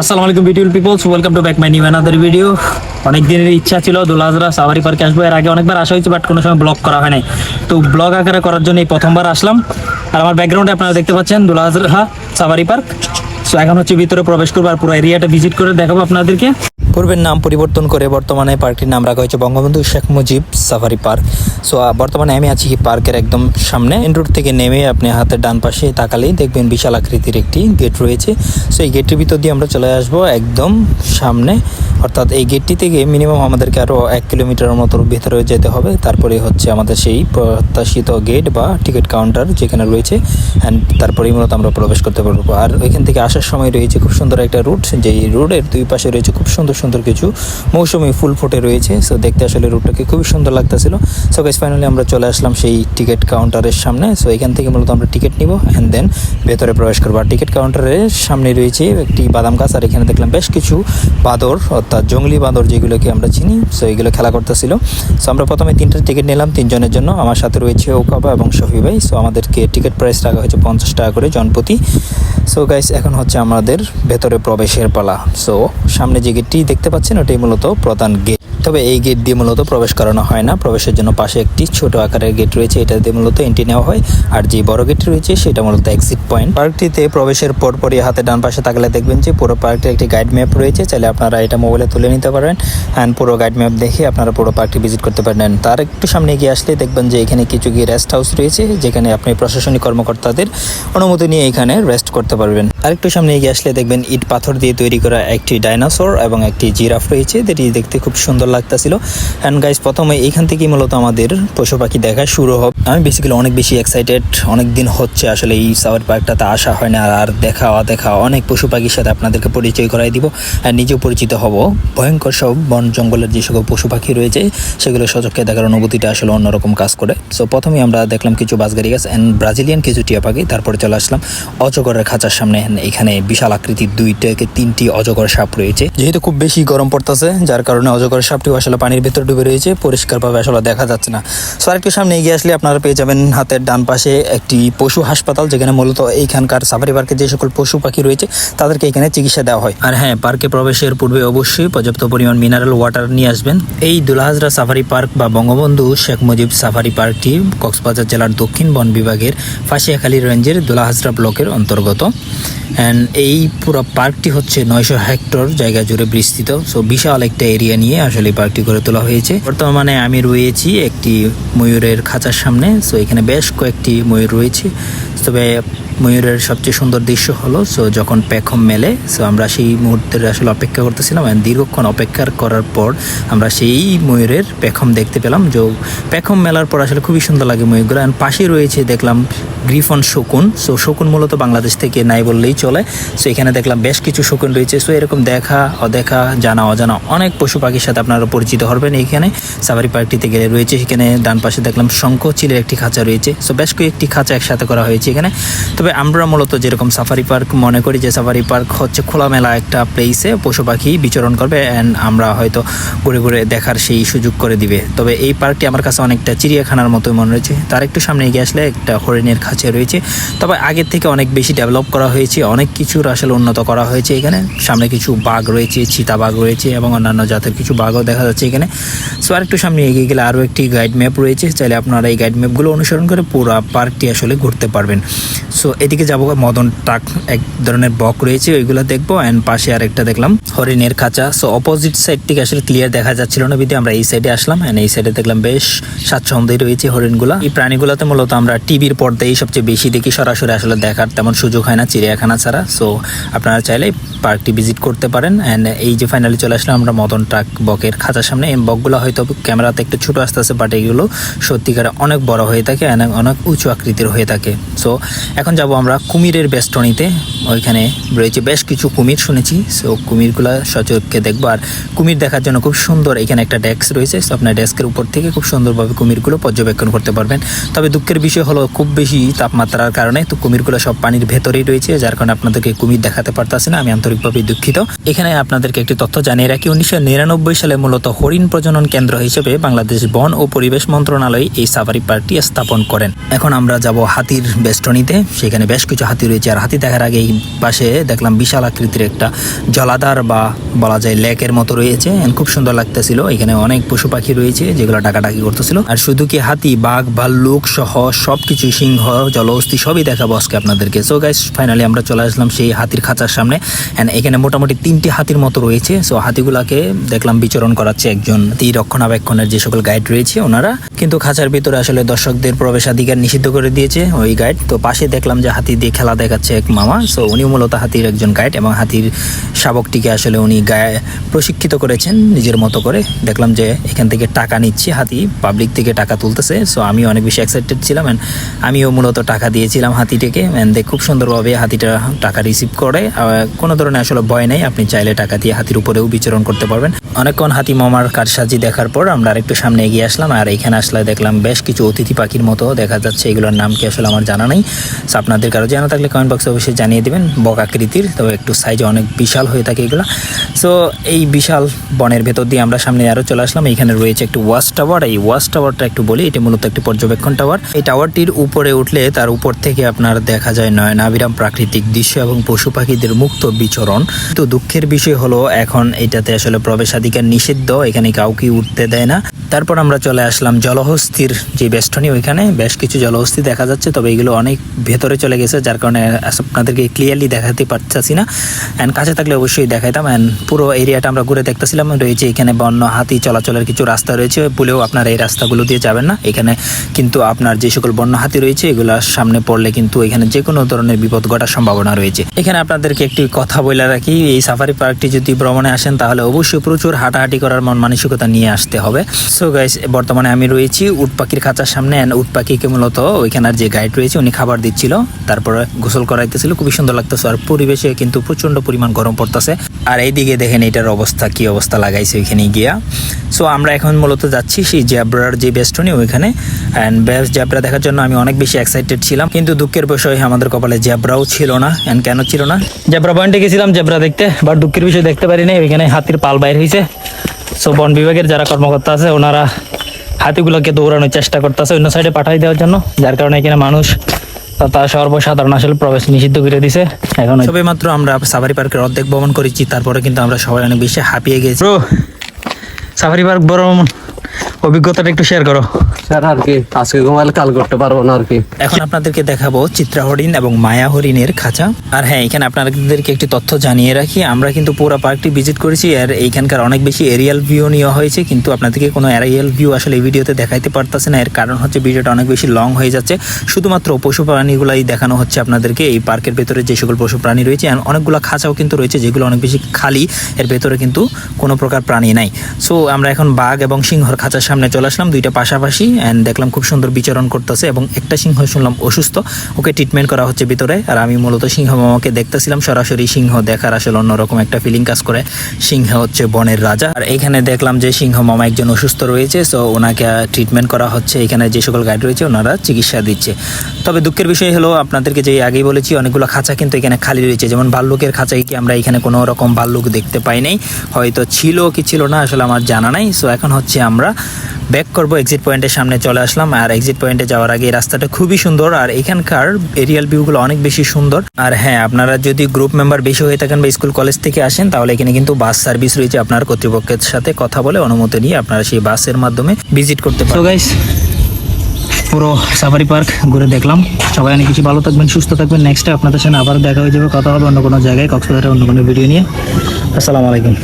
আসসালামু আলাইকুম beautiful peoples welcome to back my new another video অনেক দিনের ইচ্ছা ছিল দোলাজরা সাফারি পার্কে আসব। এর আগে অনেকবার আসা হয়েছে বাট কোনো সময় ব্লগ করা হয় নাই। তো ব্লগ আকারে করার জন্য এই প্রথমবার আসলাম। আর আমার ব্যাকগ্রাউন্ডে আপনারা দেখতে পাচ্ছেন দোলাজরা সাফারি পার্ক। সো এখন হচ্ছে ভিতরে প্রবেশ করব আর পুরো এরিয়াটা ভিজিট করে দেখাবো আপনাদেরকে। পূর্বের নাম পরিবর্তন করে বর্তমানে পার্কটির নাম রাখা হয়েছে Bangabandhu Sheikh Mujib safari park. So বর্তমানে আমি আছি পার্কের একদম সামনে। মেন রোড থেকে নেমে আপনি হাতের ডান পাশে তাকালেই দেখবেন বিশাল আকৃতির একটি গেট রয়েছে। সো এই গেটের ভিতর দিয়ে আমরা চলে আসব একদম সামনে। অর্থাৎ এই গেটটি থেকে মিনিমাম আমাদেরকে আরও এক কিলোমিটারের মতো ভেতরে যেতে হবে। তারপরে হচ্ছে আমাদের সেই প্রত্যাশিত গেট বা টিকিট কাউন্টার যেখানে রয়েছে। অ্যান্ড তারপরেই মূলত আমরা প্রবেশ করতে পারব। আর ওইখান থেকে আসার সময় রয়েছে খুব সুন্দর একটা রুট যেই রোডের দুই পাশে রয়েছে খুব সুন্দর সুন্দর কিছু মৌসুমি ফুল ফুটে রয়েছে সো দেখতে আসলে রুটটাকে খুবই সুন্দর লাগতেছিল। সো গাইস ফাইনালি আমরা চলে আসলাম সেই টিকিট কাউন্টারের সামনে। সো এখান থেকে মূলত আমরা টিকিট নিব অ্যান্ড দেন ভেতরে প্রবেশ করব। আর টিকিট কাউন্টারের সামনে রয়েছে একটি বাদাম গাছ, আর এখানে দেখলাম বেশ কিছু বাদর, অর্থাৎ জঙ্গলি বাঁদর যেগুলোকে আমরা চিনি সো এগুলো খেলা করতেছিল। সো আমরা প্রথমে তিনটা টিকিট নিলাম তিনজনের জন্য। আমার সাথে রয়েছে ওকাবা এবং শফি ভাই সো আমাদেরকে টিকিট প্রাইস রাখা হয়েছে পঞ্চাশ টাকা করে জনপ্রতি। সো গাইস এখন হচ্ছে আমাদের ভেতরে প্রবেশের পালা। সো সামনে যে গেটটি দেখতে পাচ্ছেন ওটাই মূলত প্রধান গেট তবে এই গেট দিয়ে মূলত প্রবেশ করানো হয় না। প্রবেশের জন্য পাশে একটি ছোট আকারের গেট রয়েছে, এটা দিয়ে মূলত এন্ট্রি নেওয়া হয়। আর যে বড় গেট রয়েছে, সেটা মূলত এক্সিট পয়েন্ট পার্কটিতে প্রবেশের পরপরই হাতে ডান পাশে তাকালে দেখবেন যে পুরো পার্কটির একটি গাইড ম্যাপ রয়েছে। চাইলে আপনারা এটা মোবাইলে তুলে নিতে পারেন। অ্যান্ড পুরো গাইড ম্যাপ দেখে আপনারা পুরো পার্কটি ভিজিট করতে পারেন তার একটু সামনে গিয়ে আসলে দেখবেন যে এখানে কিছু গিয়ে রেস্ট হাউস রয়েছে, যেখানে আপনি প্রশাসনিক কর্মকর্তাদের অনুমতি নিয়ে এখানে রেস্ট করতে পারবেন। আরেকটু সামনে এগিয়ে আসলে দেখবেন ইট পাথর দিয়ে তৈরি করা একটি ডাইনোসর এবং একটি জিরাফ রয়েছে, যেটি দেখতে খুব সুন্দর লাগতাছিল। অ্যান্ড গাইজ প্রথমে এইখান থেকেই মূলত আমাদের পশু পাখি দেখা শুরু হবে। আমি বেসিক্যালি অনেক বেশি এক্সাইটেড অনেক দিন হচ্ছে আসলে এই সাওয়ার পার্কটাতে আসা হয় না, আর দেখা, অদেখা, অনেক পশু পাখির সাথে আপনাদেরকে পরিচয় করাই দিব। আর নিজেও পরিচিত হব। ভয়ঙ্কর সব বন জঙ্গলের যে সকল পশু পাখি রয়েছে, সেগুলো সচক্ষে দেখার অনুভূতিটা আসলে অন্যরকম কাজ করে। সো প্রথমে আমরা দেখলাম কিছু বাসগাড়ি গাছ অ্যান্ড ব্রাজিলিয়ান কিছু টিয়া পাখি, তারপরে চলে আসলাম অজগরের খাঁচার সামনে। And এখানে বিশাল আকৃতির দুই থেকে তিনটি অজগর সাপ রয়েছে। যেহেতু খুব বেশি গরম পড়তেছে যার কারণে অজগর সাপটিও আসলে পানির ভেতর ডুবে রয়েছে পরিষ্কারভাবে আসলে দেখা যাচ্ছে না। সো আরেকটু সামনে এগিয়ে আসলে আপনারা পেয়ে যাবেন হাতের ডান পাশে একটি পশু হাসপাতাল যেখানে মূলত এইখানকার সাফারি পার্কে যে সকল পশু পাখি রয়েছে তাদেরকে এখানে চিকিৎসা দেওয়া হয়। আর হ্যাঁ পার্কে প্রবেশের পূর্বে অবশ্যই পর্যাপ্ত পরিমাণ মিনারেল ওয়াটার নিয়ে আসবেন। এই দুলহাজরা সাফারি পার্ক বা বঙ্গবন্ধু শেখ মুজিব সাফারি পার্কটি কক্সবাজার জেলার দক্ষিণ বন বিভাগের ফাঁসিয়াখালী রেঞ্জের দুলাহাজরা ব্লকের অন্তর্গত। অ্যান্ড এই পুরো পার্কটি হচ্ছে নয়শো হেক্টর জায়গা জুড়ে বিস্তৃত। সো বিশাল একটা এরিয়া নিয়ে আসলে এই পার্কটি গড়ে তোলা হয়েছে। বর্তমানে আমি রয়েছি একটি ময়ূরের খাঁচার সামনে। সো এখানে বেশ কয়েকটি ময়ূর রয়েছে। তবে ময়ূরের সবচেয়ে সুন্দর দৃশ্য হলো সো যখন পেখম মেলে সো আমরা সেই মুহূর্তের আসলে অপেক্ষা করতেছিলাম and দীর্ঘক্ষণ অপেক্ষা করার পর আমরা সেই ময়ূরের পেখম দেখতে পেলাম, যে পেখম মেলার পর আসলে খুবই সুন্দর লাগে ময়ূরগুলো অ্যান্ড পাশে রয়েছে দেখলাম গ্রিফন শকুন সো শকুন মূলত বাংলাদেশ থেকে নাই বললেই চলে সো এখানে দেখলাম বেশ কিছু শকুন রয়েছে সো এরকম দেখা, অদেখা, জানা, অজানা অনেক পশু পাখির সাথে আপনারা পরিচিত হবেন এইখানে, সাফারি পার্কটিতে গেলে রয়েছে, সেখানে ডান পাশে দেখলাম শঙ্খ, চিলের একটি খাঁচা রয়েছে সো বেশ কয়েকটি খাঁচা একসাথে করা হয়েছে এখানে, তবে আমরা মূলত যেরকম সাফারি পার্ক মনে করি যে সাফারি পার্ক হচ্ছে খোলামেলা একটা প্লেসে পশু পাখি বিচরণ করবে অ্যান্ড আমরা হয়তো ঘুরে ঘুরে দেখার সেই সুযোগ করে দিবে। তবে এই পার্কটি আমার কাছে অনেকটা চিড়িয়াখানার মতোই মনে রয়েছে তার একটু সামনে এগিয়ে আসলে একটা হরিণের খাঁচা রয়েছে। তবে আগের থেকে অনেক বেশি ডেভেলপ করা হয়েছে, অনেক কিছুর আসলে উন্নত করা হয়েছে এখানে। সামনে কিছু বাঘ রয়েছে চিতা বাঘ রয়েছে এবং অন্যান্য জাতের কিছু বাঘও দেখা যাচ্ছে এখানে। সো আর একটু সামনে এগিয়ে গেলে আরও একটি গাইড ম্যাপ রয়েছে। চাইলে আপনারা এই গাইড ম্যাপগুলো অনুসরণ করে পুরো পার্কটি আসলে ঘুরতে পারবেন। সো এদিকে যাব মদন টাক এক ধরনের বক রয়েছে, ওইগুলো দেখব অ্যান্ড পাশে আরেকটা দেখলাম, হরিণের খাঁচা। সো অপোজিট সাইড থেকে আসলে ক্লিয়ার দেখা যাচ্ছিল না বিধে, আমরা এই সাইডে আসলাম অ্যান্ড এই সাইডে দেখলাম বেশ স্বাচ্ছন্দ্যই রয়েছে হরিণগুলো। এই প্রাণীগুলোতে মূলত আমরা টিভির পর্দায় সবচেয়ে বেশি দেখি, সরাসরি আসলে দেখার তেমন সুযোগ হয় না, চিড়িয়াখানা ছাড়া। সো আপনারা চাইলে পার্কটি ভিজিট করতে পারেন অ্যান্ড এই যে ফাইনালি চলে আসলাম আমরা মদন টাক বকের খাঁচার সামনে। এই বকগুলো হয়তো ক্যামেরাতে একটু ছোটো আসতে আসতে বাট এগুলো সত্যিকারে অনেক বড় হয়ে থাকে, and অনেক উঁচু আকৃতির হয়ে থাকে। সো এখন যাব আমরা কুমিরের বেষ্টনীতে। ওইখানে রয়েছে বেশ কিছু কুমির শুনেছি। সো কুমিরগুলো সচক্ষে দেখব। আর কুমির দেখার জন্য খুব সুন্দর এখানে একটা ডেস্ক রয়েছে। সো আপনার ডেস্কের উপর থেকে খুব সুন্দরভাবে কুমিরগুলো পর্যবেক্ষণ করতে পারবেন। তবে দুঃখের বিষয় হলো, খুব বেশি তাপমাত্রার কারণে তো কুমিরগুলো সব পানির ভেতরেই রয়েছে। যার কারণে আপনাদেরকে কুমির দেখাতে পারতাছি না। আমি আন্তরিকভাবে দুঃখিত। এখানে আপনাদেরকে একটি তথ্য জানিয়ে রাখি। উনিশশো নিরানব্বই সালে মূলত হরিণ প্রজনন কেন্দ্র হিসেবে বাংলাদেশ বন ও পরিবেশ মন্ত্রণালয় এই সাফারি পার্কটি স্থাপন করেন। এখন আমরা যাব হাতির বেষ্টনীতে। সেখানে বেশ কিছু হাতি রয়েছে। আর হাতি দেখার আগে এই পাশে দেখলাম বিশাল আকৃতির একটা জলাধার বা বলা যায় লেকের মতো রয়েছে। খুব সুন্দর লাগতেছিল। এখানে অনেক পশু পাখি রয়েছে যেগুলো ডাকাডাকি করতেছিল। আর শুধু কি হাতি, বাঘ, ভাল্লুক সহ সবকিছু সিংহ, জলহস্তি সবই দেখাবো আজকে আপনাদেরকে। সো গাইস ফাইনালি আমরা চলে আসলাম সেই হাতির খাঁচার সামনে। এন্ড এখানে মোটামুটি তিনটি হাতির মতো রয়েছে। সো হাতিগুলাকে দেখলাম বিচরণ করাচ্ছে একজন তীর রক্ষণাবেক্ষণের যে সকল গাইড রয়েছে ওনারা। কিন্তু খাঁচার ভিতরে আসলে দর্শকদের প্রবেশাধিকার নিষিদ্ধ করে দিয়েছে ওই গাইড। তো পাশে দেখলাম যে হাতি দিয়ে খেলা দেখাচ্ছে এক মামা। সো উনি মূলত হাতির একজন গাইড এবং হাতির শাবকটিকে আসলে উনি গায়ে প্রশিক্ষিত করেছেন নিজের মতো করে। দেখলাম যে এখান থেকে টাকা নিচ্ছে হাতি পাবলিক থেকে টাকা তুলতেছে। সো আমি অনেক বেশি এক্সাইটেড ছিলাম and আমিও মূলত টাকা দিয়েছিলাম হাতিটাকে। অ্যান্ড খুব সুন্দরভাবে হাতিটা টাকা রিসিভ করে। কোনো ধরনের আসলে ভয় নেই, আপনি চাইলে টাকা দিয়ে হাতির উপরেও বিচরণ করতে পারবেন। অনেকক্ষণ হাতি মামার কারসাজি দেখার পর আমরা আরেকটু সামনে এগিয়ে আসলাম। আর এখানে আসলে দেখলাম বেশ কিছু অতিথি পাখির মতো দেখা যাচ্ছে। এগুলোর নাম কি আসলে আমার জানা নেই। আপনাদের কারও জানা থাকলে কমেন্ট বক্সে অবশ্যই জানিয়ে দেবেন। বক আকৃতির, তবে একটু সাইজে অনেক বিশাল হয়ে থাকে এগুলো। সো এই বিশাল বনের ভেতর দিয়ে আমরা সামনে আরও চলে আসলাম। এখানে রয়েছে একটি ওয়াচ টাওয়ার এই ওয়াচ টাওয়ারটা একটু বলি, এটি মূলত একটি পর্যবেক্ষণ টাওয়ার এই টাওয়ারটির উপরে উঠলে তার উপর থেকে আপনার দেখা যায় নয়নাবিরাম প্রাকৃতিক দৃশ্য এবং পশু পাখিদের মুক্ত বিচরণ। তো দুঃখের বিষয় হলো, এখন এটাতে আসলে প্রবেশাধিকার নিষিদ্ধ। এখানে কাউকে উঠতে দেয় না। তারপর আমরা চলে আসলাম জলহস্তির যে বেষ্টনী ওইখানে। বেশ কিছু জলহস্তি দেখা যাচ্ছে, তবে এগুলো অনেক ভেতরে চলে গেছে, যার কারণে আপনাদেরকে ক্লিয়ারলি দেখাতে পারতেছি না। অ্যান্ড কাছে থাকলে অবশ্যই দেখাইতাম। অ্যান্ড পুরো এরিয়াটা আমরা ঘুরে দেখতেছিলাম। রয়েছে এখানে বন্য হাতি চলাচলের কিছু রাস্তা রয়েছে। বলেও আপনারা এই রাস্তাগুলো দিয়ে যাবেন না। এখানে কিন্তু আপনার যে সকল বন্য হাতি রয়েছে, এগুলো সামনে পড়লে কিন্তু এখানে যে কোনো ধরনের বিপদ ঘটার সম্ভাবনা রয়েছে। এখানে আপনাদেরকে একটি কথা বলে রাখি, এই সাফারি পার্কটি যদি ভ্রমণে আসেন, তাহলে অবশ্যই প্রচুর হাঁটাহাঁটি করার মন মানসিকতা নিয়ে আসতে হবে। সো গাইস বর্তমানে আমি রয়েছি উট পাখির খাঁচার সামনে and উট পাখিকে মূলত ওইখানের যে গাইড রয়েছে উনি খাবার দিচ্ছিল। তারপরে গোসল করাইতেছিল, খুবই সুন্দর লাগতেছে আর পরিবেশে কিন্তু প্রচণ্ড পরিমাণ গরম পড়তেছে। আর এইদিকে দেখেন এটার অবস্থা, কি অবস্থা লাগাইছে ওইখানে গিয়া। সো আমরা এখন মূলত যাচ্ছি সেই জ্যাব্রার যে বেস্টনি ওইখানে। অ্যান্ড বেস্ট জ্যাব্রা দেখার জন্য আমি অনেক বেশি এক্সাইটেড ছিলাম। কিন্তু দুঃখের বিষয়, আমাদের কপালে জ্যাব্রাও ছিল না। অ্যান্ড কেন ছিল না? জেব্রা পয়েন্টে গেছিলাম জেব্রা দেখতে বাট দুঃখের বিষয় দেখতে পারি নাই ওইখানে হাতির পাল বাইর হয়েছে সো বন বিভাগের যারা কর্মকর্তা আছে ওনারা হাতিগুলোকে দৌড়ানোর চেষ্টা করতেছে অন্য সাইডে পাঠাই দেওয়ার জন্য যার কারণে এখানে মানুষ তা সর্বসাধারণ আসলে প্রবেশ নিষিদ্ধ করে দিছে। এখন সবে মাত্র আমরা সাফারি পার্কের অর্ধেক ভ্রমণ করেছি তারপরে কিন্তু আমরা সবাই অনেক বেশি হাঁপিয়ে গেছি। সাফারি পার্ক বড় অভিজ্ঞতাটা একটু শেয়ার করো। স্যার আর কি আজকে ঘুমালে কাল করতে পারব না আর কি। এখন আপনাদেরকে দেখাবো চিত্রা হরিণ এবং মায়া হরিণের খাঁচা। আর হ্যাঁ এখানে আপনাদেরকে একটি তথ্য জানিয়ে রাখি আমরা কিন্তু পুরো পার্কটি ভিজিট করেছি আর এইখানকার অনেক বেশি এরিয়াল ভিউ নেওয়া হয়েছে কিন্তু আপনাদেরকে কোনো এরিয়াল ভিউ আসলে এই ভিডিওতে দেখাইতে পারতেছে না এর কারণ হচ্ছে ভিডিওটা অনেক বেশি লং হয়ে যাচ্ছে। শুধুমাত্র পশু প্রাণীগুলাই দেখানো হচ্ছে আপনাদেরকে এই পার্কের ভেতরে যে সকল পশু প্রাণী রয়েছে অনেকগুলো খাঁচাও কিন্তু রয়েছে যেগুলো অনেক বেশি খালি এর ভেতরে কিন্তু কোনো প্রকার প্রাণী নাই। সো আমরা এখন বাঘ এবং সিংহর খাঁচার সামনে চলে আসলাম, দুইটা পাশাপাশি অ্যান্ড দেখলাম খুব সুন্দর বিচরণ করতেছে এবং একটা সিংহ শুনলাম অসুস্থ। ওকে ট্রিটমেন্ট করা হচ্ছে ভিতরে, আর আমি মূলত সিংহ মামাকে দেখতেছিলাম। সরাসরি সিংহ দেখার আসলে অন্যরকম একটা ফিলিং কাজ করে। সিংহ হচ্ছে বনের রাজা। আর এখানে দেখলাম যে সিংহ মামা একজন অসুস্থ রয়েছে সো ওনাকে ট্রিটমেন্ট করা হচ্ছে। এখানে যে সকল গাইড রয়েছে, ওনারা চিকিৎসা দিচ্ছে। তবে দুঃখের বিষয় হলো, আপনাদেরকে যে আগেই বলেছি, অনেকগুলো খাঁচা কিন্তু এখানে খালি রয়েছে। যেমন ভাল্লুকের খাঁচায় কি আমরা এখানে কোনো রকম ভাল্লুক দেখতে পাই নাই? হয়তো ছিল কি ছিল না, আসলে আমার জানা নাই। সো এখন হচ্ছে আমরা ব্যাক করব এক্সিট পয়েন্টের সামনে চলে আসলাম। আর এক্সিট পয়েন্টে যাওয়ার আগে রাস্তাটা খুবই সুন্দর, আর এখানকার এরিয়াল ভিউগুলো অনেক বেশি সুন্দর। আর হ্যাঁ আপনারা যদি গ্রুপ মেম্বার বেশি হয়ে থাকেন বা স্কুল কলেজ থেকে আসেন, তাহলে এখানে কিন্তু বাস সার্ভিস রয়েছে আপনার কর্তৃপক্ষের সাথে কথা বলে অনুমতি নিয়ে আপনারা সেই বাসের মাধ্যমে ভিজিট করতে পারেন পুরো সাফারি পার্ক ঘুরে দেখলাম। সবাই অনেক কিছু ভালো থাকবেন, সুস্থ থাকবেন। নেক্সট আপনাদের সাথে আবার দেখা হয়ে যাবে, কথা হবে অন্য কোনো জায়গায়, কক্সবাজারের অন্য কোনো ভিডিও নিয়ে। আসসালামু আলাইকুম।